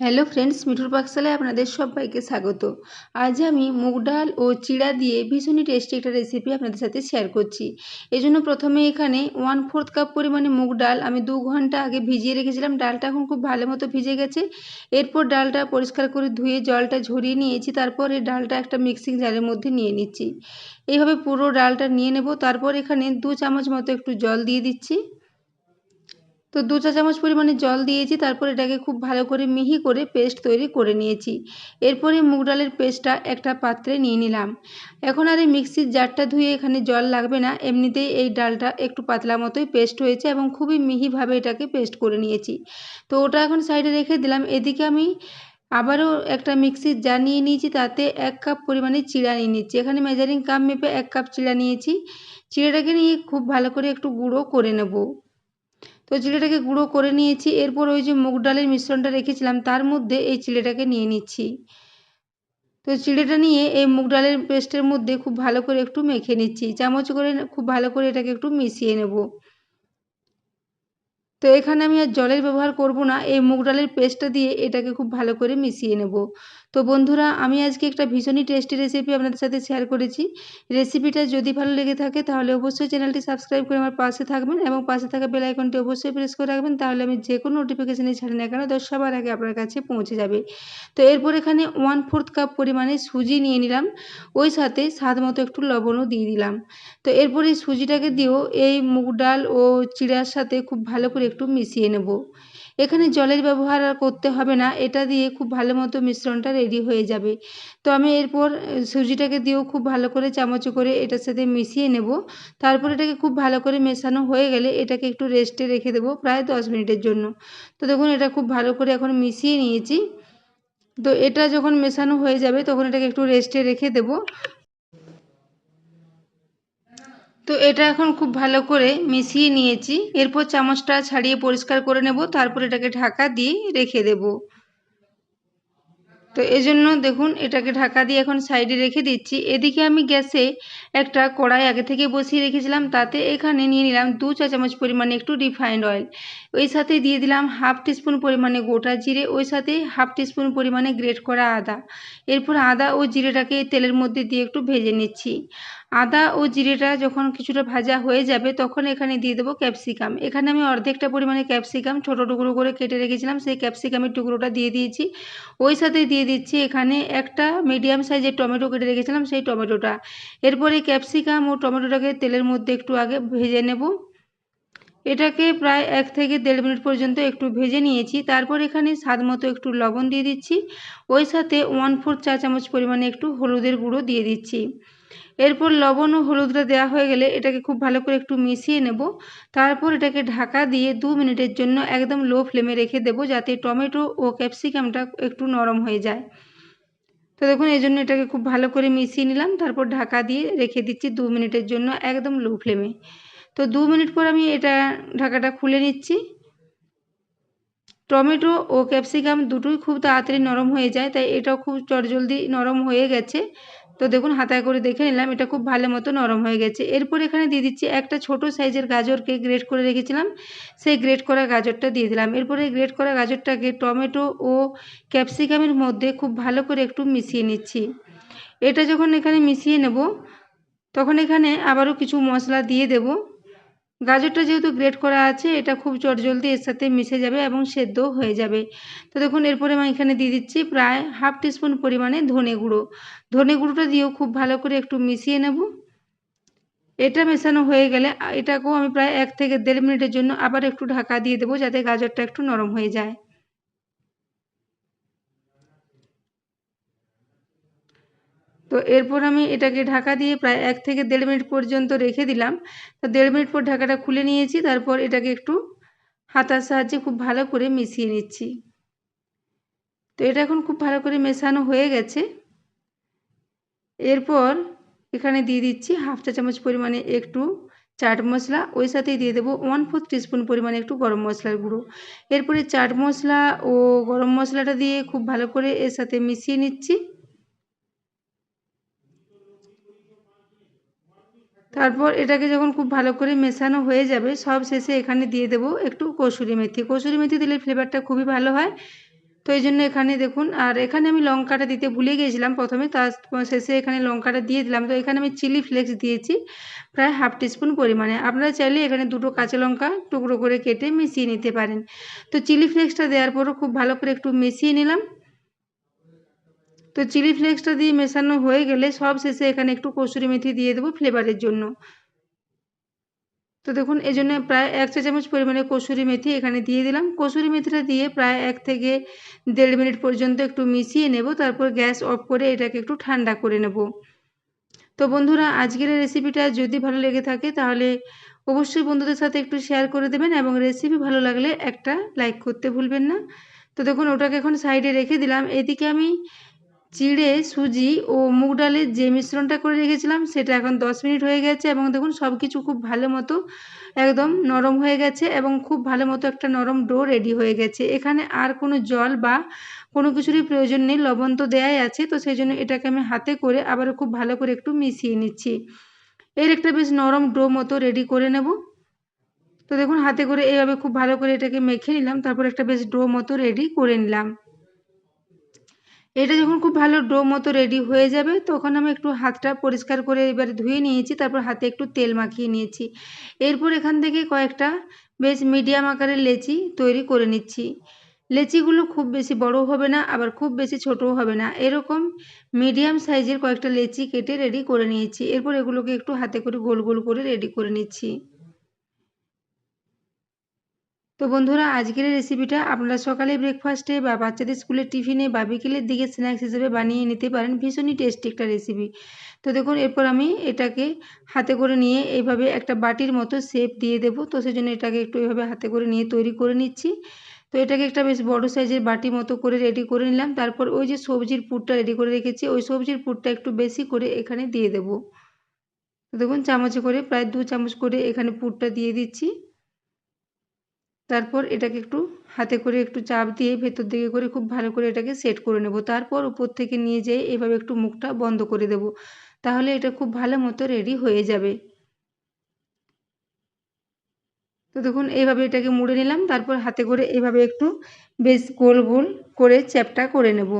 Hello friends, মিঠুর পাকশালায় আপনাদের সবাইকে স্বাগত। আজ আমি মুগ ডাল ও চিড়া দিয়ে ভীষণই টেস্টি একটা রেসিপি আপনাদের সাথে শেয়ার করছি। এই জন্য প্রথমে এখানে ওয়ান ফোর্থ কাপ পরিমাণে মুগ ডাল আমি দু ঘণ্টা আগে ভিজিয়ে রেখেছিলাম। ডালটা এখন খুব ভালো মতো ভিজে গেছে। এরপর ডালটা পরিষ্কার করে ধুয়ে জলটা ঝরিয়ে নিয়েছি। তারপর এই ডালটা একটা মিক্সিং জারের মধ্যে নিয়ে নিচ্ছি। এইভাবে পুরো ডালটা নিয়ে নেব। তারপর এখানে দু চামচ মতো একটু জল দিয়ে দিচ্ছি। তো দু চা চামচ পরিমাণে জল দিয়েছি, তারপর এটাকে খুব ভালো করে মিহি করে পেস্ট তৈরি করে নিয়েছি। এরপরে মুগ ডালের পেস্টটা একটা পাত্রে নিয়ে নিলাম। এখন আর এই মিক্সির জারটা ধুয়ে এখানে জল লাগবে না, এমনিতেই এই ডালটা একটু পাতলা মতোই পেস্ট হয়েছে এবং খুবই মিহিভাবে এটাকে পেস্ট করে নিয়েছি। তো ওটা এখন সাইডে রেখে দিলাম, এদিকে আমি আবারও একটা মিক্সির জার নিয়ে নিয়েছি, তাতে এক কাপ পরিমাণে চিড়া নিয়ে নিচ্ছি। এখানে মেজারিং কাপ মেপে এক কাপ চিড়া নিয়েছি, চিড়াটাকে নিয়ে খুব ভালো করে একটু গুঁড়ো করে নেব। তো চিলেটাকে গুঁড়ো করে নিয়েছি। এরপর ওই যে মুগ ডালের মিশ্রণটা রেখেছিলাম, তার মধ্যে এই চিড়েটাকে নিয়ে নিচ্ছি। তো চিড়েটা নিয়ে এই মুগ ডালের পেস্টের মধ্যে খুব ভালো করে একটু মেখে নিচ্ছি। চামচ করে খুব ভালো করে এটাকে একটু মিশিয়ে নেব। তো এখানে আমি আর জলের ব্যবহার করব না, এই মুগ ডালের পেস্টটা দিয়ে এটাকে খুব ভালো করে মিশিয়ে নেব। তো বন্ধুরা, আমি আজকে একটা ভীষণই টেস্টি রেসিপি আপনাদের সাথে শেয়ার করেছি। রেসিপিটা যদি ভালো লেগে থাকে, তাহলে অবশ্যই চ্যানেলটি সাবস্ক্রাইব করে আমার পাশে থাকবেন এবং পাশে থাকা বেল আইকনটি অবশ্যই প্রেস করে রাখবেন, তাহলে আমি যে কোনো নোটিফিকেশানে ছাড়ি না কেন, দশ সবার আগে আপনার কাছে পৌঁছে যাবে। তো এরপর এখানে ওয়ান ফোর্থ কাপ পরিমাণে সুজি নিয়ে নিলাম। ওই সাথে স্বাদ মতো একটু লবণও দিয়ে দিলাম। তো এরপর এই সুজিটাকে দিয়েও এই মুগ ডাল ও চিড়ার সাথে খুব ভালো করে একটু মিশিয়ে নেব। এখানে জলের ব্যবহার আর করতে হবে না, এটা দিয়ে খুব ভালো মতো মিশ্রণটা রেডি হয়ে যাবে। তো আমি এরপর সুজিটাকে দিয়েও খুব ভালো করে চামচে করে এটার সাথে মিশিয়ে নেব। তারপর এটাকে খুব ভালো করে মেশানো হয়ে গেলে এটাকে একটু রেস্টে রেখে দেবো প্রায় দশ মিনিটের জন্য। তো দেখুন, এটা খুব ভালো করে এখন মিশিয়ে নিয়েছি। তো এটা যখন মেশানো হয়ে যাবে, তখন এটাকে একটু রেস্টে রেখে দেবো। তো এটা এখন খুব ভালো করে মিশিয়ে নিয়েছি। এরপর চামচটা ছাড়িয়ে পরিষ্কার করে নেব, তারপর এটাকে ঢাকা দিয়ে রেখে দেব। তো এজন্য দেখুন, এটাকে ঢাকা দিয়ে এখন সাইডে রেখে দিচ্ছি। এদিকে আমি গ্যাসে একটা কড়াই আগে থেকে বসিয়ে রেখেছিলাম, তাতে এখানে নিয়ে নিলাম দু চা চামচ পরিমাণে একটু রিফাইন্ড অয়েল। ওই সাথে দিয়ে দিলাম হাফ টিস্পুন পরিমাণে গোটা জিরে, ওই সাথে হাফ টিস্পুন পরিমাণে গ্রেট করা আদা। এরপর আদা ও জিরেটাকে তেলের মধ্যে দিয়ে একটু ভেজে নিচ্ছি। আদা ও জিরেটা যখন কিছুটা ভাজা হয়ে যাবে, তখন এখানে দিয়ে দেবো ক্যাপসিকাম। এখানে আমি অর্ধেকটা পরিমাণে ক্যাপসিকাম, ছোটো টুকরো করে কেটে রেখেছিলাম, সেই ক্যাপসিকামের টুকরোটা দিয়ে দিয়েছি। ওই সাথে দিয়ে দিচ্ছি এখানে একটা মিডিয়াম সাইজের টমেটো কেটে রেখেছিলাম, সেই টমেটোটা। এরপরে ক্যাপসিকাম ও টমেটোটাকে তেলের মধ্যে একটু আগে ভেজে নেব। এটাকে প্রায় এক থেকে দেড় মিনিট পর্যন্ত একটু ভেজে নিয়েছি। তারপর এখানে স্বাদ মতো একটু লবণ দিয়ে দিচ্ছি। ওই সাথে ওয়ান ফোর চা চামচ পরিমাণে একটু হলুদের গুঁড়ো দিয়ে দিচ্ছি। এরপর লবণ ও হলুদটা দেওয়া হয়ে গেলে এটাকে খুব ভালো করে একটু মিশিয়ে নেব। তারপর এটাকে ঢাকা দিয়ে দু মিনিটের জন্য একদম লো ফ্লেমে রেখে দেবো যাতে টমেটো ও ক্যাপসিকামটা একটু নরম হয়ে যায়। তো দেখুন, এই জন্য এটাকে খুব ভালো করে মিশিয়ে নিলাম। তারপর ঢাকা দিয়ে রেখে দিচ্ছি দু মিনিটের জন্য একদম লো ফ্লেমে। তো দু মিনিট পর আমি এটা ঢাকাটা খুলে নিচ্ছি। টমেটো ও ক্যাপসিকাম দুটোই খুব তাড়াতাড়ি নরম হয়ে যায়, তাই এটাও খুব চটজলদি নরম হয়ে গেছে। তো দেখুন, হাতায় করে দেখে নিলাম, এটা খুব ভালো মতো নরম হয়ে গেছে। এরপর এখানে দিয়ে দিচ্ছি একটা ছোট সাইজের গাজরকে গ্রেট করে রেখেছিলাম। সেই গ্রেট করা গাজরটা দিয়ে দিলাম। এরপরে গ্রেট করা গাজরটাকে টমেটো ও ক্যাপসিকামের মধ্যে খুব ভালো করে একটু মিশিয়ে নিচ্ছি। এটা যখন এখানে মিশিয়ে নেব, তখন এখানে আবারও কিছু মশলা দিয়ে দেব। গাজরটা যেহেতু গ্রেট করা আছে, এটা খুব চটজলদি এর সাথে মিশে যাবে এবং সেদ্ধ হয়ে যাবে। তো দেখুন, এরপরে আমি এখানে দিয়ে দিচ্ছি প্রায় হাফ টিস্পুন পরিমাণে ধনে গুঁড়ো। ধনে গুঁড়োটা দিয়েও খুব ভালো করে একটু মিশিয়ে নেব। এটা মেশানো হয়ে গেলে, এটাকেও আমি প্রায় এক থেকে দেড় মিনিটের জন্য আবার একটু ঢাকা দিয়ে দেবো, যাতে গাজরটা একটু নরম হয়ে যায়। তো এরপর আমি এটাকে ঢাকা দিয়ে প্রায় এক থেকে দেড় মিনিট পর্যন্ত রেখে দিলাম। তো দেড় মিনিট পর ঢাকাটা খুলে নিয়েছি, তারপর এটাকে একটু হাতার সাহায্যে খুব ভালো করে মিশিয়ে নিচ্ছি। তো এটা এখন খুব ভালো করে মেশানো হয়ে গেছে। এরপর এখানে দিয়ে দিচ্ছি হাফ চা চামচ পরিমাণে একটু চাট মশলা, ওই সাথেই দিয়ে দেবো ওয়ান ফোর্থ টিস্পুন পরিমাণে একটু গরম মশলার গুঁড়ো। এরপরে চাট মশলা ও গরম মশলাটা দিয়ে খুব ভালো করে এর সাথে মিশিয়ে নিচ্ছি। তারপর এটাকে যখন খুব ভালো করে মেশানো হয়ে যাবে, সব শেষে এখানে দিয়ে দেবো একটু কসুরি মেথি। কসুরি মেথি দিলে ফ্লেভারটা খুবই ভালো হয়। তো এই জন্য এখানে দেখুন, আর এখানে আমি লঙ্কাটা দিতে ভুলে গিয়েছিলাম প্রথমে তার শেষে এখানে লঙ্কাটা দিয়ে দিলাম। তো এখানে আমি চিলি ফ্লেক্স দিয়েছি প্রায় হাফ টিস্পুন পরিমাণে। আপনারা চাইলে এখানে দুটো কাঁচা লঙ্কা টুকরো করে কেটে মিশিয়ে নিতে পারেন। তো চিলি ফ্লেক্সটা দেওয়ার পরও খুব ভালো করে একটু মিশিয়ে নিলাম। তো চিলি ফ্লেক্সটা দিয়ে মেশানো হয়ে গেলে সব শেষে এখানে একটু কসুরি মেথি দিয়ে দেবো ফ্লেভারের জন্য। তো দেখুন এই জন্য প্রায় এক চা চামচ পরিমাণে কসুরি মেথি এখানে দিয়ে দিলাম। কসুরি মেথিটা দিয়ে প্রায় এক থেকে দেড় মিনিট পর্যন্ত একটু মিশিয়ে নেব, তারপর গ্যাস অফ করে এটাকে একটু ঠান্ডা করে নেব। তো বন্ধুরা, আজকের রেসিপিটা যদি ভালো লেগে থাকে তাহলে অবশ্যই বন্ধুদের সাথে একটু শেয়ার করে দেবেন এবং রেসিপি ভালো লাগলে একটা লাইক করতে ভুলবেন না। তো দেখুন, ওটাকে এখন সাইডে রেখে দিলাম। এদিকে আমি চিড়ে, সুজি ও মুগ ডালের যে মিশ্রণটা করে রেখেছিলাম, সেটা এখন দশ মিনিট হয়ে গেছে এবং দেখুন সব কিছু খুব ভালো মতো একদম নরম হয়ে গেছে এবং খুব ভালো মতো একটা নরম ডো রেডি হয়ে গেছে। এখানে আর কোনো জল বা কোনো কিছুরই প্রয়োজন নেই, লবণ তো দেয়াই আছে, তো সেই জন্য এটাকে আমি হাতে করে আবারও খুব ভালো করে একটু মিশিয়ে নিচ্ছি। এর একটা বেশ নরম ডো মতো রেডি করে নেব। তো দেখুন হাতে করে এইভাবে খুব ভালো করে এটাকে মেখে নিলাম, তারপর একটা বেশ ডো মতো রেডি করে নিলাম। এটা যখন খুব ভালো ডো মতো রেডি হয়ে যাবে, তখন আমি একটু হাতটা পরিষ্কার করে এবার ধুয়ে নিয়েছি, তারপর হাতে একটু তেল মাখিয়ে নিয়েছি। এরপর এখান থেকে কয়েকটা বেশ মিডিয়াম আকারের লেচি তৈরি করে নিচ্ছি। লেচিগুলো খুব বেশি বড় হবে না, আবার খুব বেশি ছোটও হবে না। এরকম মিডিয়াম সাইজের কয়েকটা লেচি কেটে রেডি করে নিয়েছি। এরপর এগুলোকে একটু হাতে করে গোল গোল করে রেডি করে নিচ্ছি। তো বন্ধুরা, আজকের রেসিপিটা আপনারা সকালে ব্রেকফাস্টে বা বাচ্চাদের স্কুলের টিফিনে বা বিকেলের দিকে স্ন্যাক্স হিসেবে বানিয়ে নিতে পারেন। ভীষণই টেস্টি একটা রেসিপি তো দেখুন, এরপর আমি এটাকে হাতে করে নিয়ে এইভাবে একটা বাটির মতো শেপ দিয়ে দেবো। তো সেই জন্য এটাকে একটু এইভাবে হাতে করে নিয়ে তৈরি করে নিচ্ছি। তো এটাকে একটা বেশ বড় সাইজের বাটি মতো করে রেডি করে নিলাম। তারপর ওই যে সবজির পুরটা রেডি করে রেখেছি, ওই সবজির পুরটা একটু বেশি করে এখানে দিয়ে দেবো। দেখুন, চামচে করে, প্রায় দু চামচ করে এখানে পুরটা দিয়ে দিচ্ছি। তারপর এটাকে একটু হাতে করে একটু চাপ দিয়ে ভেতর দিকে করে খুব ভালো করে এটাকে সেট করে নেব। তারপর উপর থেকে নিয়ে যেয়ে এভাবে একটু মুখটা বন্ধ করে দেব। তাহলে এটা খুব ভালো মতো রেডি হয়ে যাবে। তো দেখুন এইভাবে এটাকে মুড়ে নিলাম। তারপর হাতে করে এভাবে একটু বেশ গোল গোল করে চ্যাপটা করে নেব।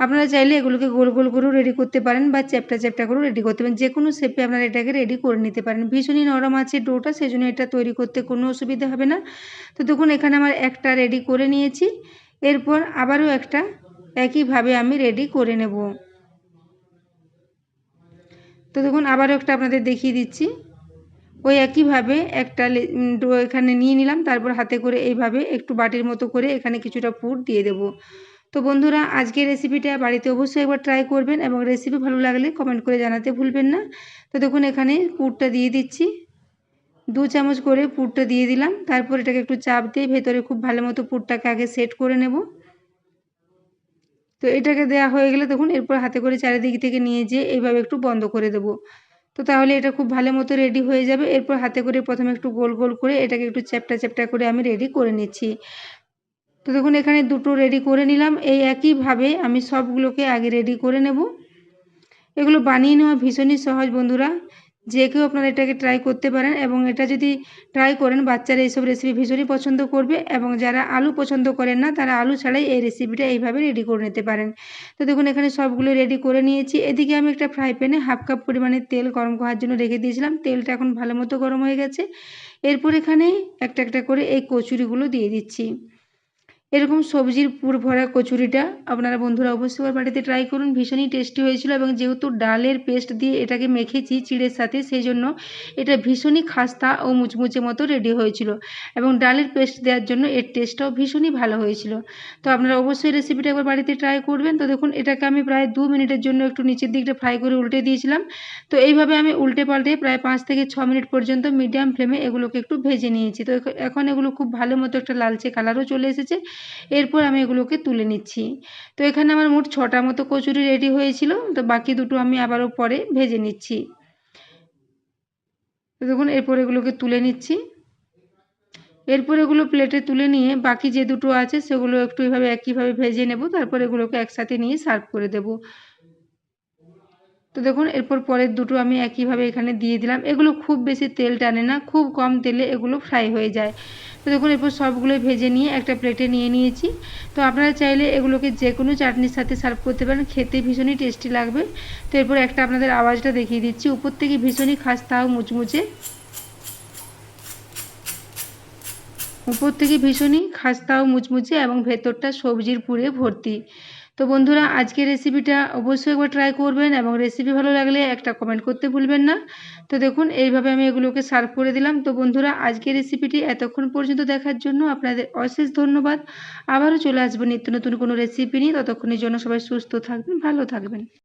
আপনারা চাইলে এগুলোকে গোল গোল করেও রেডি করতে পারেন বা চ্যাপটা চ্যাপটা করেও রেডি করতে পারেন। যে কোনো শেপে আপনারা এটাকে রেডি করে নিতে পারেন। ভীষণই নরম আছে ডোটা সেই জন্য এটা তৈরি করতে কোনো অসুবিধা হবে না। তো দেখুন, এখানে আমার একটা রেডি করে নিয়েছি। এরপর আবারও একটা একইভাবে আমি রেডি করে নেব। তো দেখুন, আবারও একটা আপনাদের দেখিয়ে দিচ্ছি। ওই একইভাবে একটা ডো এখানে নিয়ে নিলাম। তারপর হাতে করে এইভাবে একটু বাটির মতো করে এখানে কিছুটা পুর দিয়ে দেবো। তো বন্ধুরা, আজকের রেসিপিটা বাড়িতে অবশ্যই একবার ট্রাই করবেন এবং রেসিপি ভালো লাগলে কমেন্ট করে জানাতে ভুলবেন না। তো দেখুন, এখানে পুরটা দিয়ে দিচ্ছি। দু চামচ করে পুরটা দিয়ে দিলাম। তারপর এটাকে একটু চাপ দিয়ে ভেতরে খুব ভালো মতো পুরটাকে আগে সেট করে নেব। তো এটাকে দেওয়া হয়ে গেলে দেখুন, এরপর হাতে করে চারিদিক থেকে নিয়ে যেয়ে এইভাবে একটু বন্ধ করে দেব। তো তাহলে এটা খুব ভালো মতো রেডি হয়ে যাবে। এরপর হাতে করে প্রথমে একটু গোল গোল করে এটাকে একটু চ্যাপটা চ্যাপটা করে আমি রেডি করে নিচ্ছি। তো দেখুন, এখানে দুটো রেডি করে নিলাম। এই একইভাবে আমি সবগুলোকে আগে রেডি করে নেব। এগুলো বানিয়ে নেওয়া ভীষণই সহজ বন্ধুরা। যে কেউ আপনারা এটাকে ট্রাই করতে পারেন এবং এটা যদি ট্রাই করেন, বাচ্চারা এইসব রেসিপি ভীষণই পছন্দ করবে এবং যারা আলু পছন্দ করেন না, তারা আলু ছাড়াই এই রেসিপিটা এইভাবে রেডি করে নিতে পারেন। তো দেখুন, এখানে সবগুলো রেডি করে নিয়েছি। এদিকে আমি একটা ফ্রাই প্যানে হাফ কাপ পরিমাণে তেল গরম করার জন্য রেখে দিয়েছিলাম। তেলটা এখন ভালো মতো গরম হয়ে গেছে। এরপর এখানে একটা একটা করে এই কচুরিগুলো দিয়ে দিচ্ছি। এরকম সবজির পুর ভরা কচুরিটা আপনারা বন্ধুরা অবশ্যই আমার বাড়িতে ট্রাই করুন। ভীষণই টেস্টি হয়েছিল এবং যেহেতু ডালের পেস্ট দিয়ে এটাকে মেখেছি চিড়ের সাথে, সেই জন্য এটা ভীষণই খাস্তা ও মুচমুচে মতো রেডি হয়েছিল এবং ডালের পেস্ট দেওয়ার জন্য এর টেস্টটাও ভীষণই ভালো হয়েছিল। তো আপনারা অবশ্যই রেসিপিটা একবার বাড়িতে ট্রাই করবেন। তো দেখুন, এটাকে আমি প্রায় দু মিনিটের জন্য একটু নিচের দিকটা ফ্রাই করে উল্টে দিয়েছিলাম। তো এইভাবে আমি উল্টে পাল্টে প্রায় পাঁচ থেকে ছ মিনিট পর্যন্ত মিডিয়াম ফ্লেমে এগুলোকে একটু ভেজে নিয়েছি। তো এখন এগুলো খুব ভালো মতো একটা লালচে কালারও চলে এসেছে। এরপর আমি এগুলোকে তুলে নিচ্ছি। তো এখানে আমার মোট ছটা মতো কচুরি রেডি হয়েছিল, তো বাকি দুটো আমি আবারও পরে ভেজে নিচ্ছি। তো দেখুন, এরপর এগুলোকে তুলে নিচ্ছি। এরপর এগুলো প্লেটে তুলে নিয়ে বাকি যে দুটো আছে, সেগুলো একটু এভাবে একইভাবে ভেজে নেব, তারপর এগুলোকে একসাথে নিয়ে সার্ভ করে দেব। তো দেখুন, এরপর পরের দুটো আমি একইভাবে এখানে দিয়ে দিলাম। এগুলো খুব বেশি তেল টানে না, খুব কম তেলে এগুলো ফ্রাই হয়ে যায়। তো দেখুন, এরপর সবগুলো ভেজে নিয়ে একটা প্লেটে নিয়ে নিয়েছি। তো আপনারা চাইলে এগুলোকে যে কোনো চাটনির সাথে সার্ভ করতে পারেন, খেতে ভীষণই টেস্টি লাগবে। তো এরপর একটা আপনাদের আওয়াজটা দেখিয়ে দিচ্ছি, উপর থেকে ভীষণই খাস্তা মুচমুচে। উপর থেকে ভীষণই খাস্তা ও মুচমুচে এবং ভেতরটা সবজির পুরে ভর্তি। তো বন্ধুরা আজকে রেসিপিটা অবশ্যই একবার ট্রাই করবেন এবং রেসিপি ভালো লাগলে একটা কমেন্ট করতে ভুলবেন না। তো দেখুন, এইভাবে আমি এগুলোকে সার্ভ করে দিলাম। তো বন্ধুরা আজকে রেসিপিটি এতক্ষণ পর্যন্ত দেখার জন্য আপনাদের অশেষ ধন্যবাদ। আবারও চলে আসব নিত্য নতুন কোনো রেসিপি নিয়ে। ততক্ষণের জন্য সবাই সুস্থ থাকবেন, ভালো থাকবেন।